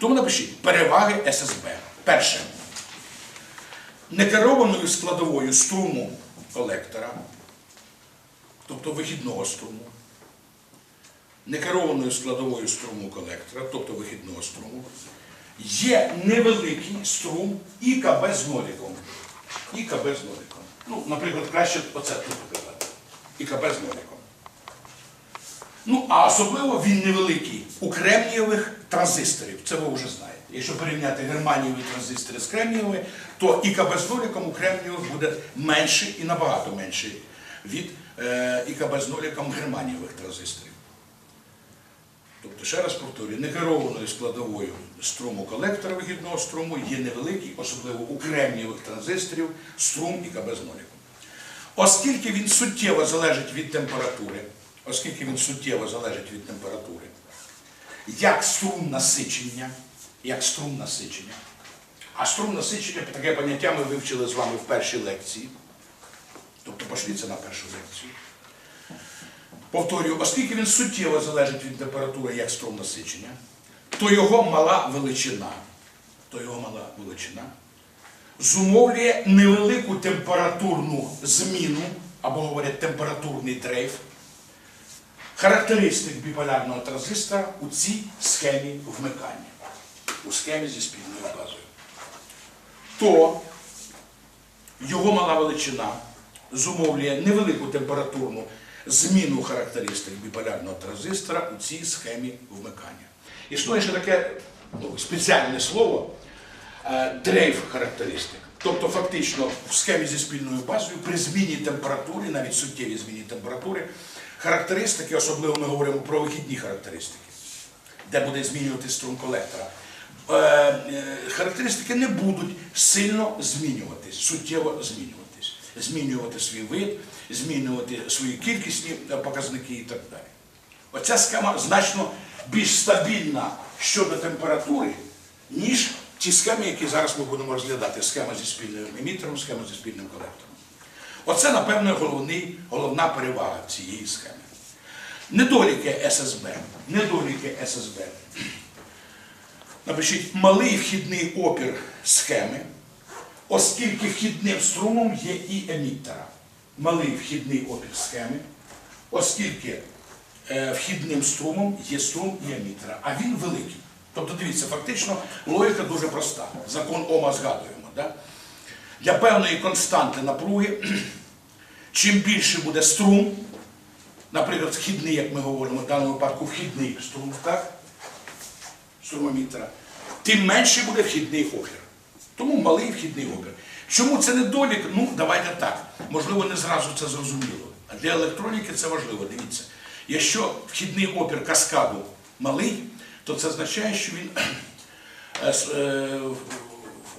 Тому напишіть переваги ССБ. Перше. Некерованою складовою струму колектора, тобто вихідного струму, некерованою складовою струму колектора, тобто вихідного струму, є невеликий струм ІКБ з ноліком. ІКБ з ноліком. Ну, наприклад, краще оце тут показати. ІКБ з ноліком. Ну, а особливо він невеликий у кремнієвих транзисторів. Це ви вже знаєте. Якщо порівняти германієві транзистори з кремнієвими, то ІКБ з ноліком у кремнієвих буде менший і набагато менший від е, ІКБ з ноліком германієвих транзисторів. Тобто, ще раз повторюю, некерованою складовою струму колектора вихідного струму є невеликий, особливо у кремнієвих транзисторів, струм ІКБ з ноліком. Оскільки він суттєво залежить від температури, оскільки він суттєво залежить від температури, як струм насичення, як струм насичення, а струм насичення, таке поняття ми вивчили з вами в першій лекції. Тобто пошліться на першу лекцію. Повторюю, оскільки він суттєво залежить від температури як струм насичення, то його мала величина, то його мала величина зумовлює невелику температурну зміну, або говорять температурний дрейф, характеристик біполярного транзистора у цій схемі вмикання, у схемі зі спільною базою. То його мала величина зумовлює невелику температурну зміну характеристик біполярного транзистора у цій схемі вмикання. Існує ще таке ну, спеціальне слово е, дрейф характеристик. Тобто, фактично, в схемі зі спільною базою при зміні температури, навіть суттєвій зміні температури, характеристики, особливо ми говоримо про вихідні характеристики, де буде змінювати струм колектора. Е, е, Характеристики не будуть сильно змінюватись, суттєво змінюватись, змінювати свій вид, змінювати свої кількісні показники і так далі. Оця схема значно більш стабільна щодо температури, ніж ті схеми, які зараз ми будемо розглядати. Схема зі спільним емітером, схема зі спільним колектором. Оце, напевно, головний, головна перевага цієї схеми. Недоліки ССБ. Недоліки ССБ. Напишіть малий вхідний опір схеми, оскільки вхідним струмом є і емітера. Малий вхідний опір схеми, оскільки е, вхідним струмом є струм і емітера, а він великий. Тобто, дивіться, фактично логіка дуже проста. Закон Ома згадуємо. Да? Для певної константи напруги, чим більше буде струм, наприклад, вхідний, як ми говоримо, в даному випадку вхідний струм, так? струмомітра, тим менший буде вхідний опір. Тому малий вхідний опір. Чому це недолік? Ну, давайте так. Можливо, не зразу це зрозуміло. А для електроніки це важливо. Дивіться. Якщо вхідний опір каскаду малий, то це означає, що він е, е,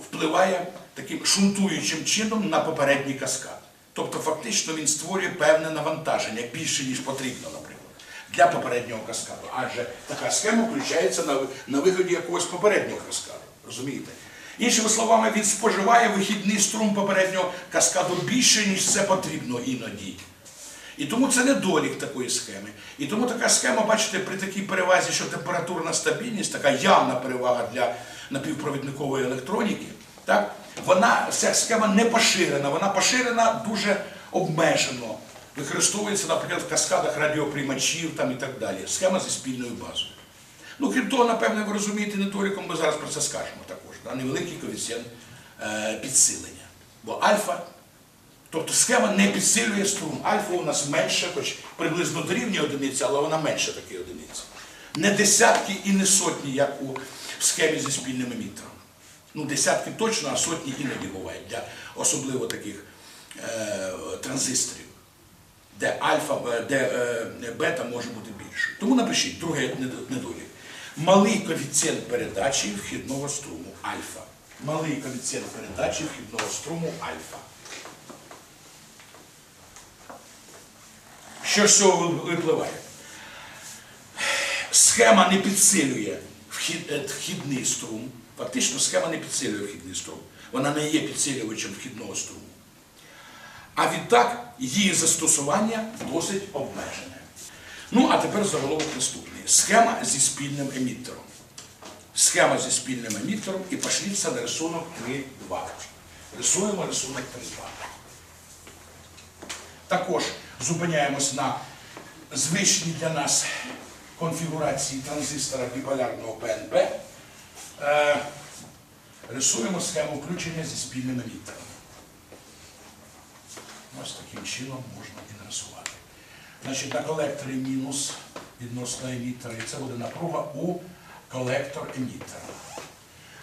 впливає таким шунтуючим чином на попередній каскад. Тобто, фактично він створює певне навантаження більше, ніж потрібно, наприклад, для попереднього каскаду. Адже така схема включається на, на виході якогось попереднього каскаду. Розумієте? Іншими словами, він споживає вихідний струм попереднього каскаду більше, ніж це потрібно іноді. І тому це недолік такої схеми. І тому така схема, бачите, при такій перевазі, що температурна стабільність, така явна перевага для напівпровідникової електроніки, так, вона, ця схема не поширена, вона поширена дуже обмежено. Використовується, наприклад, в каскадах радіоприймачів там, і так далі. Схема зі спільною базою. Ну, крім того, напевне, ви розумієте недоліком, ми зараз про це скажемо також. Да? Невеликий коефіцієнт е, підсилення. Бо альфа Тобто схема не підсилює струм. Альфа у нас менше, хоч приблизно дорівнює одиниці, але вона менше такої одиниці. Не десятки і не сотні, як у схемі зі спільним емітером. Ну, десятки точно, а сотні іноді бувають для особливо таких е, транзисторів, де альфа, де е, бета може бути більшою. Тому напишіть, другий недолік. Малий коефіцієнт передачі вхідного струму альфа. Малий коефіцієнт передачі вхідного струму альфа. Що з цього випливає? Схема не підсилює е, вхідний струм. Фактично схема не підсилює вхідний струм. Вона не є підсилювачем вхідного струму. А відтак її застосування досить обмежене. Ну, а тепер заголовок наступний. Схема зі спільним емітером. схема зі спільним емітером і пошліться на рисунок 3.2. Рисуємо рисунок 3.2. Також зупиняємось на звичній для нас конфігурації транзистора біполярного ПНП. Е, рисуємо схему включення зі спільним емітером. Ось таким чином можна і нарисувати. Значить, на колекторі мінус відносно емітера, і це буде напруга у колектор емітера.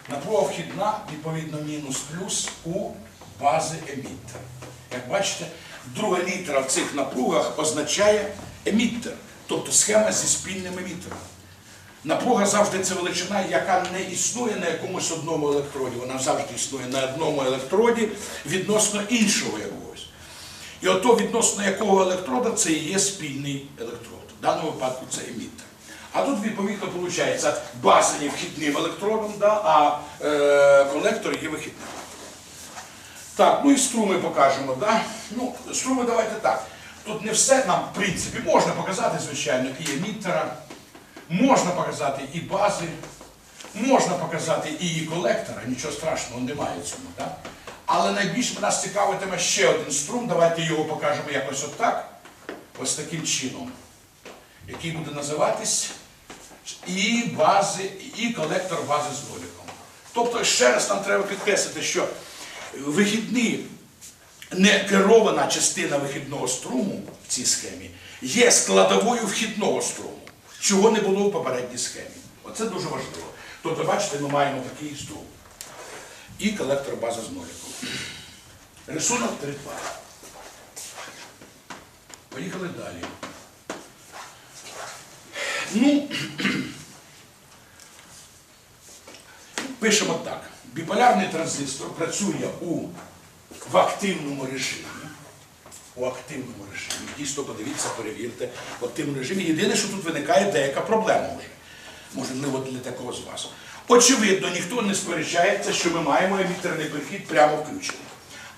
Напруга вхідна, відповідно, мінус плюс у бази емітера. Як бачите, друга літера в цих напругах означає емітер, тобто схема зі спільним емітером. Напруга завжди це величина, яка не існує на якомусь одному електроді. Вона завжди існує на одному електроді відносно іншого якогось. І ото відносно якого електрода це і є спільний електрод. В даному випадку це емітер. А тут, відповідно, виходить, база є вхідним електродом, да, а е, колектор є вихідним. Так, ну і струми покажемо. Да? Ну, струми давайте так. Тут не все нам, в принципі, можна показати, звичайно, і емітера, можна показати і бази, можна показати і її колектора, нічого страшного немає цьому. Да? Але найбільше нас цікавитиме ще один струм. Давайте його покажемо якось отак, ось таким чином, який буде називатись і бази, і колектор бази з ноліком. Тобто, ще раз нам треба підкреслити, що вихідний не керована частина вихідного струму в цій схемі є складовою вхідного струму, чого не було в попередній схемі. Оце дуже важливо. Тобто, бачите, ми маємо такий струм. І колектор бази з ноліком. Рисунок 3.2. Поїхали далі. Ну, пишемо так. Біполярний транзистор працює у, в активному режимі. У активному режимі. Дійсно, подивіться, перевірте, в активному режимі. Єдине, що тут виникає деяка проблема вже. Можливо, для такого з вас. Очевидно, ніхто не сперечається, що ми маємо емітерний перехід прямо включений.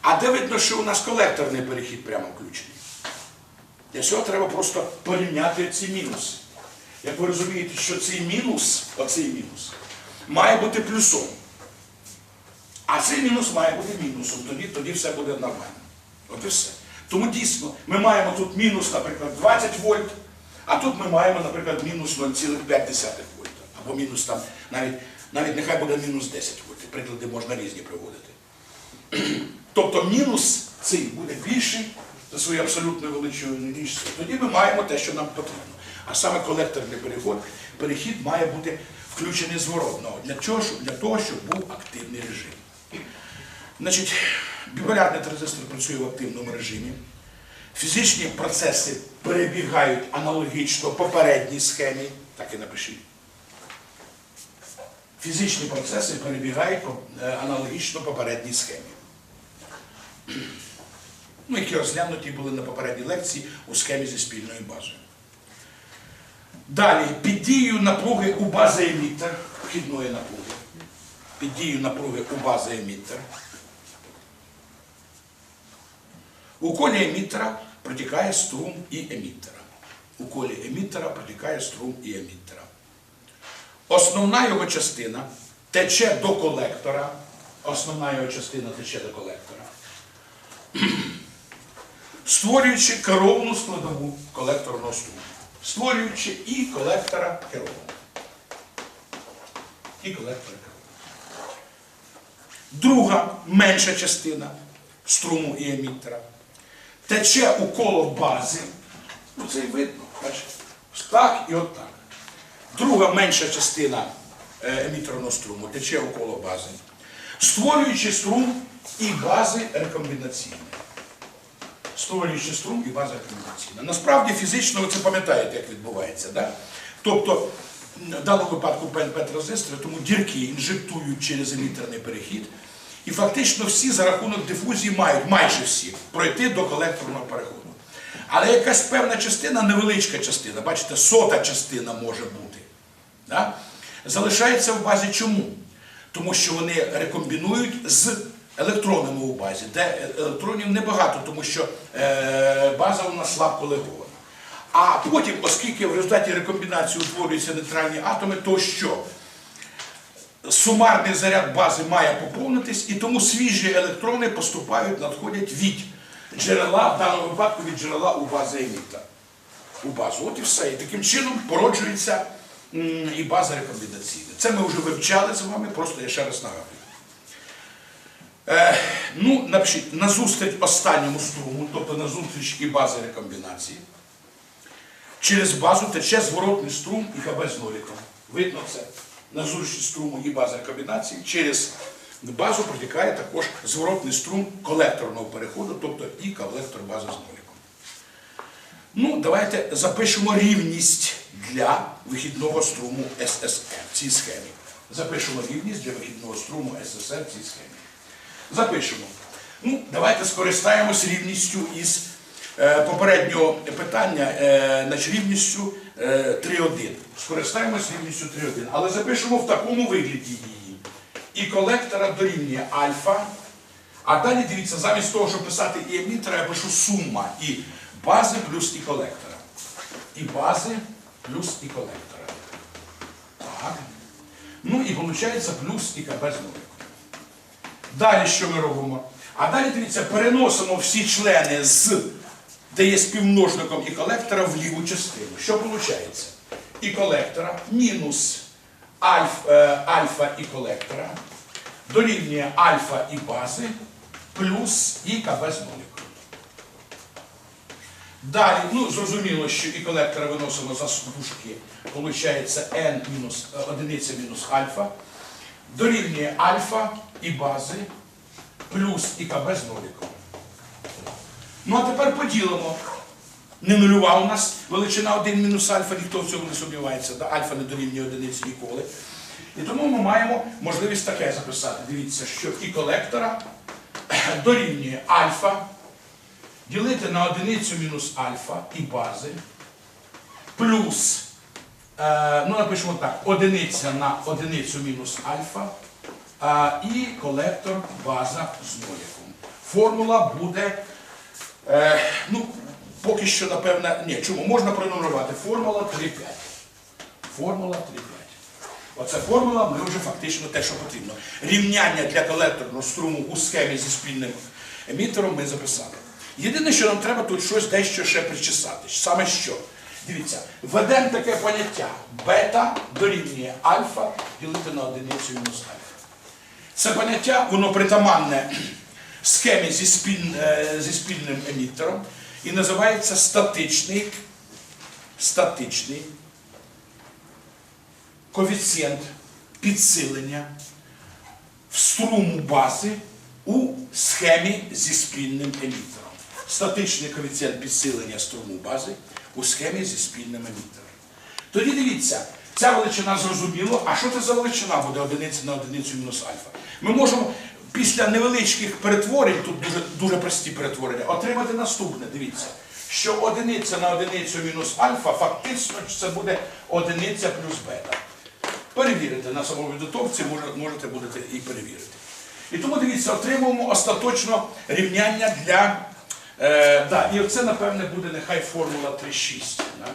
А де видно, що у нас колекторний перехід прямо включений? Для цього треба просто порівняти ці мінуси. Як ви розумієте, що цей мінус, оцей мінус, має бути плюсом. А цей мінус має бути мінусом, тоді, тоді все буде нормально. От і все. Тому дійсно, ми маємо тут мінус, наприклад, 20 вольт, а тут ми маємо, наприклад, мінус 0,5 вольта. Або мінус там, навіть, навіть нехай буде мінус 10 вольт. Приклади можна різні приводити. Тобто мінус цей буде більший за своєю абсолютною величиною, ніж цей. Тоді ми маємо те, що нам потрібно. А саме колекторний переход, перехід має бути включений зворотно. Для чого? Для того, щоб був активний режим. Значить, біполярний транзистор працює в активному режимі. Фізичні процеси перебігають аналогічно попередній схемі. Так і напишіть. Фізичні процеси перебігають е, аналогічно попередній схемі. Ну, які розглянуті були на попередній лекції у схемі зі спільною базою. Далі, під дією напруги у бази емітер, вхідної напруги, під дією напруги у бази емітер, у колі емітера протікає струм і емітера. У колі емітера протікає струм і емітера. Основна його частина тече до колектора. Основна його частина тече до колектора. Створюючи керовану складову колекторного струму. Створюючи і колектора керованого. І колектора керованого. Друга менша частина струму і емітера тече у коло бази. Ну це і видно, бачите? Так і отак. Друга менша частина е, емітерного струму тече у коло бази, створюючи струм і бази рекомбінаційні. Створюючи струм і база рекомбінаційна. Насправді фізично ви це пам'ятаєте, як відбувається. Да? Тобто, в даному випадку ПНП транзистори, тому дірки інжектують через емітерний перехід. І фактично всі за рахунок дифузії мають, майже всі, пройти до колекторного переходу. Але якась певна частина, невеличка частина, бачите, сота частина може бути. Да? Залишається в базі чому? Тому що вони рекомбінують з електронами у базі, де електронів небагато, тому що е, база у нас слабко легована. А потім, оскільки в результаті рекомбінації утворюються нейтральні атоми, то що? Сумарний заряд бази має поповнитись, і тому свіжі електрони поступають, надходять від джерела, в даному випадку від джерела у бази еміта. У базу. От і все. І таким чином породжується і база рекомендаційна. Це ми вже вивчали з вами, просто я ще раз нагадую. Е, ну, напишіть, назустріч останньому струму, тобто назустріч і бази рекомбінації, через базу тече зворотний струм і ХБ з ноліком. Видно це. Назустріч струму і бази рекомбінації. Через базу протікає також зворотний струм колекторного переходу, тобто і колектор бази з ноліком. Ну, давайте запишемо рівність для вихідного струму ССР в цій схемі. Запишемо рівність для вихідного струму СССР в цій схемі. Запишемо. Ну, давайте скористаємось рівністю із е, попереднього питання, е, значить, рівністю 3.1. Скористаємось рівністю 3.1. Але запишемо в такому вигляді її. І колектора дорівнює альфа. А далі дивіться, замість того, щоб писати і емітера, я пишу сума і бази плюс і колектора. І бази плюс і колектора. Так. Ну і виходить плюс і КБ з нуликом. Далі що ми робимо? А далі дивіться, переносимо всі члени з, де є співмножником і колектора в ліву частину. Що виходить? І колектора мінус альф, е, альфа і колектора дорівнює альфа і бази плюс і КБ з ноліком. Далі, ну зрозуміло, що і колектора виносимо за дужки. Получається n мінус е, одиниця мінус альфа. Дорівнює альфа і бази плюс і КБ з ноліком. Ну а тепер поділимо. Не нульова у нас величина 1 мінус альфа, ніхто в цьому не сумнівається. Да? Альфа не дорівнює одиниці ніколи. І тому ми маємо можливість таке записати. Дивіться, що і колектора дорівнює альфа ділити на одиницю мінус альфа і бази плюс, е, ну напишемо так, одиниця на одиницю мінус альфа а, і колектор база з ноліком. Формула буде, е, ну, поки що, напевне, ні, чому? Можна пронумерувати. Формула 3,5. Формула 3,5. Оце формула, ми вже фактично те, що потрібно. Рівняння для колекторного струму у схемі зі спільним емітером ми записали. Єдине, що нам треба тут щось дещо ще причесати. Саме що? Дивіться, введемо таке поняття бета дорівнює альфа ділити на одиницю мінус альфа. Це поняття, воно притаманне схемі зі, спіль, е, зі спільним емітером і називається статичний, статичний коефіцієнт підсилення в струму бази у схемі зі спільним емітером. Статичний коефіцієнт підсилення струму бази у схемі зі спільним емітером. Тоді дивіться, ця величина зрозуміло, а що це за величина буде одиниця на одиницю мінус альфа? Ми можемо після невеличких перетворень, тут дуже, дуже прості перетворення, отримати наступне. Дивіться, що одиниця на одиницю мінус альфа фактично це буде одиниця плюс бета. Перевірите на самому підготовці, можете будете і перевірити. І тому дивіться, отримуємо остаточно рівняння для. Е, да, і оце, напевне, буде нехай формула 3,6. Да?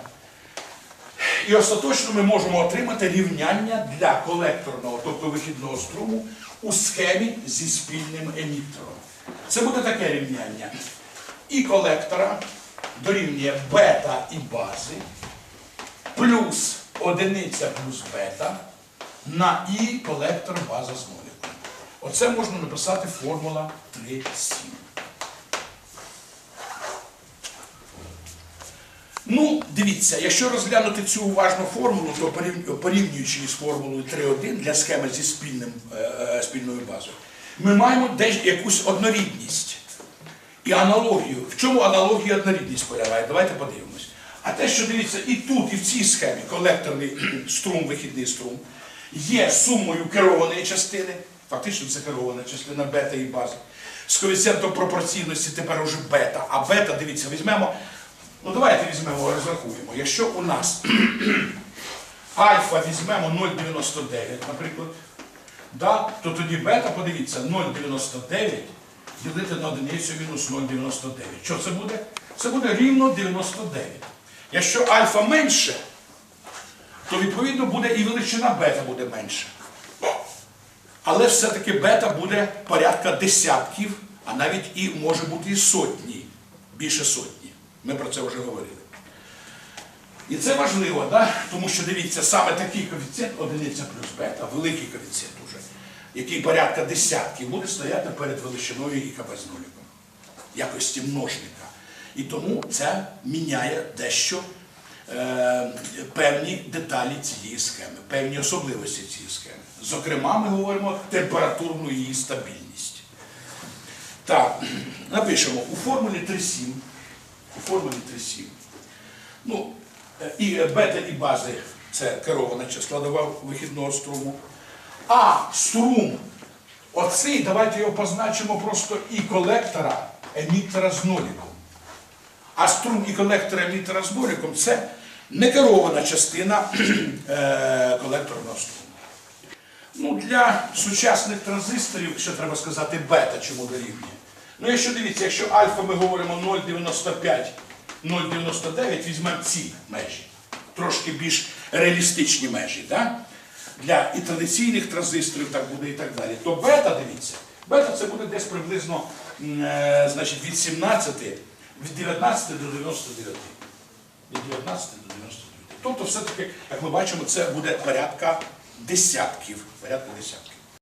І остаточно ми можемо отримати рівняння для колекторного, тобто вихідного струму, у схемі зі спільним емітером. Це буде таке рівняння. І колектора дорівнює бета і бази плюс одиниця плюс бета на і колектор база з ноліком. Оце можна написати формула 3,7. Ну, дивіться, якщо розглянути цю уважну формулу, то порів- порівнюючи із формулою 3.1 для схеми зі спільним, е, е, спільною базою, ми маємо десь якусь однорідність і аналогію. В чому аналогія однорідність полягає? Давайте подивимось. А те, що дивіться, і тут, і в цій схемі колекторний струм, вихідний струм, є сумою керованої частини, фактично це керована частина бета і бази. З коефіцієнтом пропорційності тепер уже бета. А бета, дивіться, візьмемо. Ну давайте візьмемо, розрахуємо. Якщо у нас альфа візьмемо 0,99, наприклад, да, то тоді бета, подивіться, 0,99 ділити на одиницю мінус 0,99. Що це буде? Це буде рівно 99. Якщо альфа менше, то відповідно буде і величина бета буде менша. Але все-таки бета буде порядка десятків, а навіть і може бути і сотні, більше сотні. Ми про це вже говорили. І це важливо, да? тому що дивіться, саме такий коефіцієнт одиниця плюс бета, великий коефіцієнт уже, який порядка десятків, буде стояти перед величиною і КБ з нуліком, якості множника. І тому це міняє дещо е, певні деталі цієї схеми, певні особливості цієї схеми. Зокрема, ми говоримо температурну її стабільність. Так, напишемо у формулі 3,7. У формулі 3,7. Ну, е, і е, бета і бази це керована складова вихідного струму. А струм, оцей, давайте його позначимо просто і колектора емітера з ноліком. А струм і колектора емітера з ноліком це некерована частина е, колекторного струму. Ну, для сучасних транзисторів, що треба сказати, бета чому дорівнює. Ну, якщо дивіться, якщо альфа ми говоримо 0,95, 0,99, візьмемо ці межі, трошки більш реалістичні межі. Да? Для і традиційних транзисторів так буде і так далі. То бета, дивіться, бета це буде десь приблизно е, значить, від 17, від 19 до 99. Від 19 до 99. Тобто, все-таки, як ми бачимо, це буде порядка десятків. Порядка десятків.